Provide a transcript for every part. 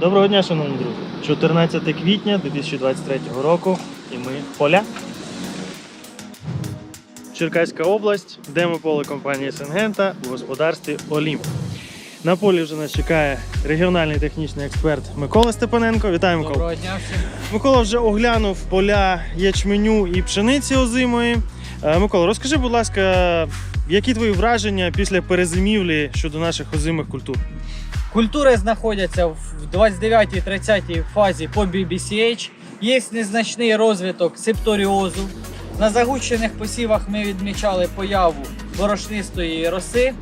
Доброго дня, шановні друзі. 14 квітня 2023 року і ми в поля. Черкаська область, демополе компанії Сенгента в господарстві Олімп. На полі вже нас чекає регіональний технічний експерт Микола Степаненко. Вітаю, Микола. Доброго дня всім. Микола вже оглянув поля ячменю і пшениці озимої. Е, Микола, розкажи, будь ласка, які твої враження після перезимівлі щодо наших озимих культур? Культури знаходяться в 29-30 фазі по BBCH. Є незначний розвиток септоріозу. На загущених посівах ми відмічали появу борошнистої роси.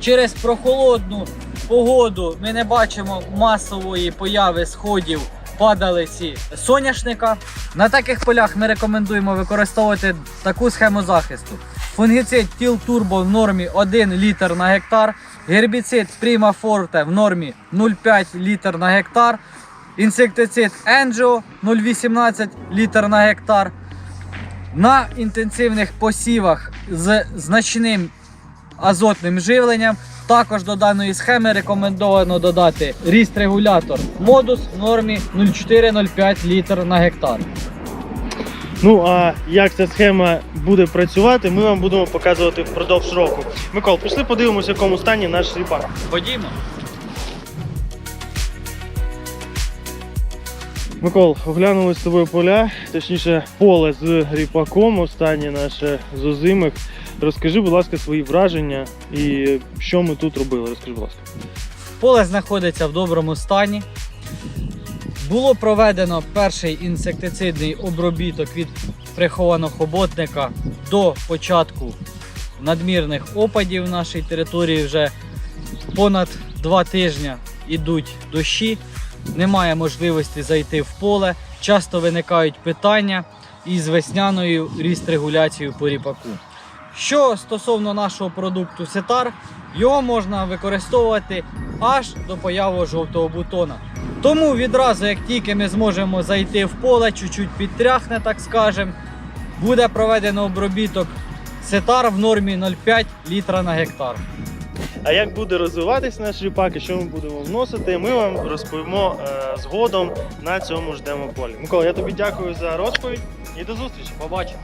Через прохолодну погоду ми не бачимо масової появи сходів падалиці соняшника. На таких полях ми рекомендуємо використовувати таку схему захисту. Фунгіцид Тіл Турбо в нормі 1 літр на гектар, гербіцид Prima Forte в нормі 0,5 літр на гектар, інсектицид Angio 0,18 літр на гектар. На інтенсивних посівах з значним азотним живленням. Також до даної схеми рекомендовано додати ріст-регулятор модус в нормі 0,4-0,5 літр на гектар. Ну а як ця схема буде працювати, ми вам будемо показувати впродовж року. Микол, пішли подивимося, в якому стані наш ріпак. Ходімо. Микол, оглянули з тобою поля, точніше поле з ріпаком, останнє наше з озимих. Розкажи, будь ласка, свої враження і що ми тут робили. Розкажи, будь ласка. Поле знаходиться в доброму стані. Було проведено перший інсектицидний обробіток від прихованого хоботника до початку надмірних опадів в нашій території. Вже понад два тижні йдуть дощі, немає можливості зайти в поле. Часто виникають питання із весняною ріст-регуляцією по ріпаку. Що стосовно нашого продукту Сетар, його можна використовувати аж до появи жовтого бутона. Тому відразу, як тільки ми зможемо зайти в поле, чуть-чуть підтряхне, так скажем, буде проведено обробіток Сетар в нормі 0,5 літра на гектар. А як буде розвиватись наш ріпак і що ми будемо вносити, ми вам розповімо е, згодом на цьому ж демополі. Микола, я тобі дякую за розповідь і до зустрічі. Побачимо.